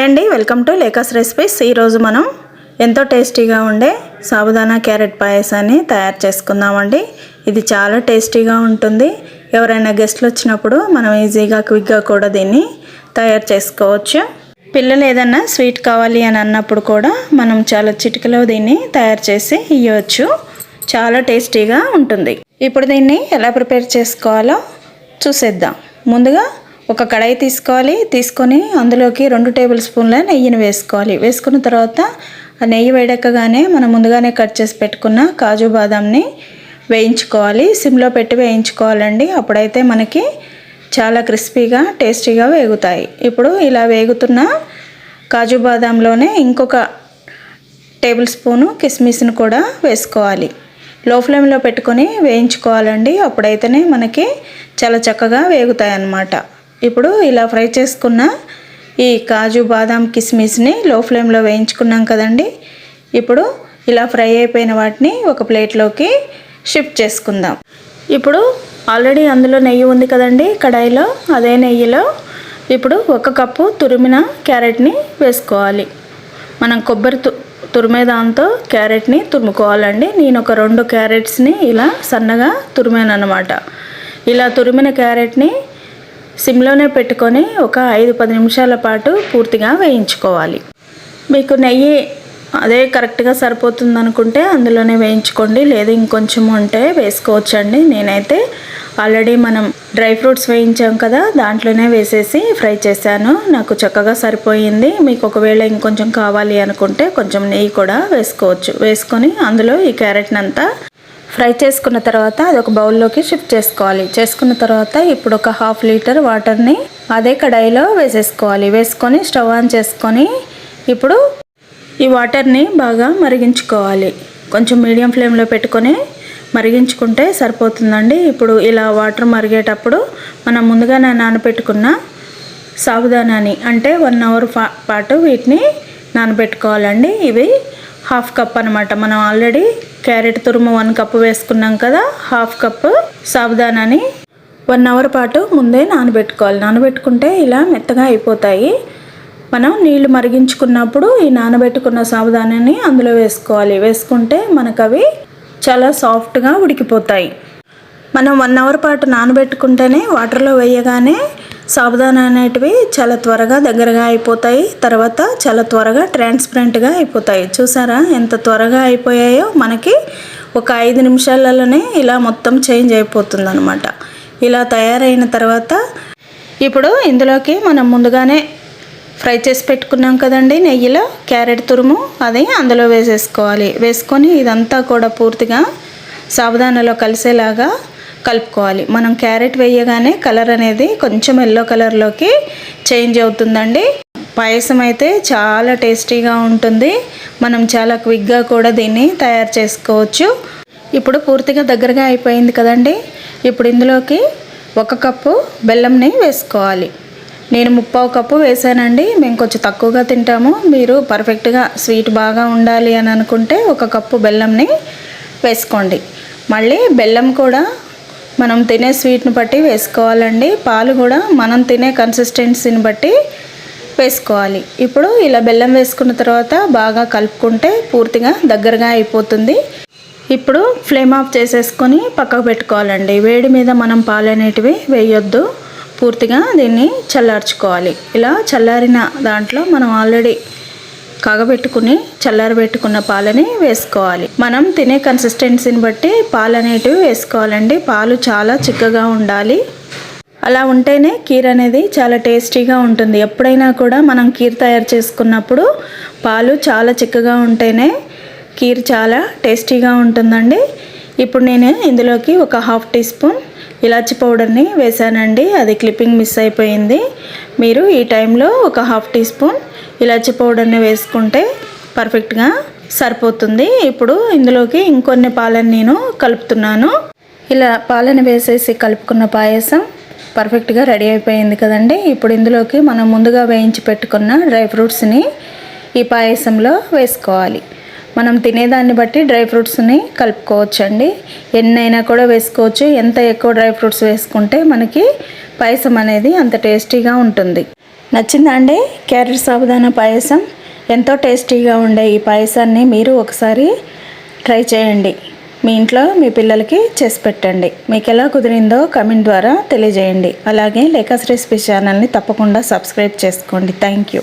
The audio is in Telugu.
హాయ్ అండి వెల్కమ్ టు లేకస్ రెసిపీస్. ఈరోజు మనం ఎంతో టేస్టీగా ఉండే సాబుదానా క్యారెట్ పాయసాన్ని తయారు చేసుకుందామండి. ఇది చాలా టేస్టీగా ఉంటుంది. ఎవరైనా గెస్ట్లు వచ్చినప్పుడు మనం ఈజీగా క్విక్గా కూడా దీన్ని తయారు చేసుకోవచ్చు. పిల్లలు ఏదన్నా స్వీట్ కావాలి అని అన్నప్పుడు కూడా మనం చాలా చిటికలో దీన్ని తయారు చేసి ఇవ్వచ్చు చాలా టేస్టీగా ఉంటుంది. ఇప్పుడు దీన్ని ఎలా ప్రిపేర్ చేసుకోవాలో చూసేద్దాం. ముందుగా ఒక కడాయి తీసుకోవాలి. తీసుకొని అందులోకి రెండు టేబుల్ స్పూన్ల నెయ్యిని వేసుకోవాలి. వేసుకున్న తర్వాత ఆ నెయ్యి వేడెక్కగానే మనం ముందుగానే కట్ చేసి పెట్టుకున్న కాజు బాదాంని వేయించుకోవాలి. సిమ్లో పెట్టి వేయించుకోవాలండి. అప్పుడైతే మనకి చాలా క్రిస్పీగా టేస్టీగా వేగుతాయి. ఇప్పుడు ఇలా వేగుతున్న కాజు బాదాంలోనే ఇంకొక టేబుల్ స్పూను కిస్మిస్ని కూడా వేసుకోవాలి. లో ఫ్లేమ్లో పెట్టుకొని వేయించుకోవాలండి. అప్పుడైతేనే మనకి చాలా చక్కగా వేగుతాయి అన్నమాట ఇప్పుడు ఇలా ఫ్రై చేసుకున్న ఈ కాజు బాదాం కిస్మిస్ని లో ఫ్లేమ్లో వేయించుకున్నాం కదండి. ఇప్పుడు ఇలా ఫ్రై అయిపోయిన వాటిని ఒక ప్లేట్లోకి షిఫ్ట్ చేసుకుందాం. ఇప్పుడు ఆల్రెడీ అందులో నెయ్యి ఉంది కదండి కడాయిలో అదే నెయ్యిలో ఇప్పుడు ఒక కప్పు తురిమిన క్యారెట్ని వేసుకోవాలి. మనం కొబ్బరి తు తురిమే దాంతో క్యారెట్ని తురుముకోవాలండి. నేను ఒక రెండు క్యారెట్స్ని ఇలా సన్నగా తురిమాను అనమాట ఇలా తురిమిన క్యారెట్ని సిమ్లోనే పెట్టుకొని ఒక ఐదు పది నిమిషాల పాటు పూర్తిగా వేయించుకోవాలి. మీకు నెయ్యి అదే కరెక్ట్గా సరిపోతుంది అనుకుంటే అందులోనే వేయించుకోండి. లేదు ఇంకొంచెం ఉంటే వేసుకోవచ్చండి. నేనైతే ఆల్రెడీ మనం డ్రై ఫ్రూట్స్ వేయించాం కదా దాంట్లోనే వేసేసి ఫ్రై చేశాను. నాకు చక్కగా సరిపోయింది. మీకు ఒకవేళ ఇంకొంచెం కావాలి అనుకుంటే కొంచెం నెయ్యి కూడా వేసుకోవచ్చు. వేసుకొని అందులో ఈ క్యారెట్నంతా ఫ్రై చేసుకున్న తర్వాత అది ఒక బౌల్లోకి షిఫ్ట్ చేసుకోవాలి. చేసుకున్న తర్వాత ఇప్పుడు ఒక హాఫ్ లీటర్ వాటర్ని అదే కడాయిలో వేసేసుకోవాలి. వేసుకొని స్టవ్ ఆన్ చేసుకొని ఇప్పుడు ఈ వాటర్ని బాగా మరిగించుకోవాలి. కొంచెం మీడియం ఫ్లేమ్లో పెట్టుకొని మరిగించుకుంటే సరిపోతుందండి. ఇప్పుడు ఇలా వాటర్ మరిగేటప్పుడు మనం ముందుగానే నానబెట్టుకున్న సాబుదానాని అంటే వన్ అవర్ పాటు వీటిని నానబెట్టుకోవాలండి. ఇవి హాఫ్ కప్ అనమాట మనం ఆల్రెడీ క్యారెట్ తురుము వన్ కప్ వేసుకున్నాం కదా హాఫ్ కప్ సాబుదానాని వన్ అవర్ పాటు ముందే నానబెట్టుకోవాలి. నానబెట్టుకుంటే ఇలా మెత్తగా అయిపోతాయి. మనం నీళ్ళు మరిగించుకున్నప్పుడు ఈ నానబెట్టుకున్న సాబుదానాన్ని అందులో వేసుకోవాలి. వేసుకుంటే మనకు అవి చాలా సాఫ్ట్గా ఉడికిపోతాయి. మనం వన్ అవర్ పాటు నానబెట్టుకుంటేనే వాటర్లో వేయగానే సాబుదానా అనేటివి చాలా త్వరగా దగ్గరగా అయిపోతాయి. తర్వాత చాలా త్వరగా ట్రాన్స్పరెంట్గా అయిపోతాయి. చూసారా? ఎంత త్వరగా అయిపోయాయో మనకి ఒక ఐదు నిమిషాలలోనే ఇలా మొత్తం చేంజ్ అయిపోతుంది అనమాట ఇలా తయారైన తర్వాత ఇప్పుడు ఇందులోకి మనం ముందుగానే ఫ్రై చేసి పెట్టుకున్నాం కదండి నెయ్యిలో క్యారెట్ తురుము అది అందులో వేసేసుకోవాలి. వేసుకొని ఇదంతా కూడా పూర్తిగా సాబుదానాలో కలిసేలాగా కలుపుకోవాలి. మనం క్యారెట్ వేయగానే కలర్ అనేది కొంచెం ఎల్లో కలర్లోకి చేంజ్ అవుతుందండి. పాయసం అయితే చాలా టేస్టీగా ఉంటుంది. మనం చాలా క్విక్గా కూడా దీన్ని తయారు చేసుకోవచ్చు. ఇప్పుడు పూర్తిగా దగ్గరగా అయిపోయింది కదండి. ఇప్పుడు ఇందులోకి ఒక కప్పు బెల్లంని వేసుకోవాలి. నేను ముప్పావు కప్పు వేసానండి. మేము కొంచెం తక్కువగా తింటాము. మీరు పర్ఫెక్ట్గా స్వీట్ బాగా ఉండాలి అని అనుకుంటే ఒక కప్పు బెల్లంని వేసుకోండి. మళ్ళీ బెల్లం కూడా మనం తినే స్వీట్ని బట్టి వేసుకోవాలండి. పాలు కూడా మనం తినే కన్సిస్టెన్సీని బట్టి వేసుకోవాలి. ఇప్పుడు ఇలా బెల్లం వేసుకున్న తర్వాత బాగా కలుపుకుంటే పూర్తిగా దగ్గరగా అయిపోతుంది. ఇప్పుడు ఫ్లేమ్ ఆఫ్ చేసేసుకొని పక్కకు పెట్టుకోవాలండి. వేడి మీద మనం పాలు అనేటివి వేయొద్దు. పూర్తిగా దీన్ని చల్లార్చుకోవాలి. ఇలా చల్లారిన దాంట్లో మనం ఆల్రెడీ కాగబెట్టుకుని చల్లారబెట్టుకున్న పాలని వేసుకోవాలి. మనం తినే కన్సిస్టెన్సీని బట్టి పాలు అనేటివి వేసుకోవాలండి. పాలు చాలా చిక్కగా ఉండాలి. అలా ఉంటేనే కీర్ అనేది చాలా టేస్టీగా ఉంటుంది. ఎప్పుడైనా కూడా మనం కీర్ తయారు చేసుకున్నప్పుడు పాలు చాలా చిక్కగా ఉంటేనే కీర్ చాలా టేస్టీగా ఉంటుందండి. ఇప్పుడు నేను ఇందులోకి ఒక హాఫ్ టీ స్పూన్ ఇలాచి పౌడర్ని వేసానండి అది క్లిప్పింగ్ మిస్ అయిపోయింది. మీరు ఈ టైంలో ఒక హాఫ్ టీ స్పూన్ ఇలాచి పౌడర్ని వేసుకుంటే పర్ఫెక్ట్గా సరిపోతుంది. ఇప్పుడు ఇందులోకి ఇంకొన్ని పాలను నేను కలుపుతున్నాను. ఇలా పాలను వేసేసి కలుపుకున్న పాయసం పర్ఫెక్ట్గా రెడీ అయిపోయింది కదండి. ఇప్పుడు ఇందులోకి మనం ముందుగా వేయించి పెట్టుకున్న డ్రై ఫ్రూట్స్ని ఈ పాయసంలో వేసుకోవాలి. మనం తినేదాన్ని బట్టి డ్రై ఫ్రూట్స్ని కలుపుకోవచ్చండి. ఎన్నైనా కూడా వేసుకోవచ్చు. ఎంత ఎక్కువ డ్రై ఫ్రూట్స్ వేసుకుంటే మనకి పాయసం అనేది అంత టేస్టీగా ఉంటుంది. నచ్చిందా అండి క్యారెట్ సాబుదానా పాయసం. ఎంతో టేస్టీగా ఉండే ఈ పాయసాన్ని మీరు ఒకసారి ట్రై చేయండి. మీ ఇంట్లో మీ పిల్లలకి చేసి పెట్టండి. మీకు ఎలా కుదిరిందో కమెంట్ ద్వారా తెలియజేయండి. అలాగే లేఖస్ రెసిపీ ఛానల్ని తప్పకుండా సబ్స్క్రైబ్ చేసుకోండి. Thank you.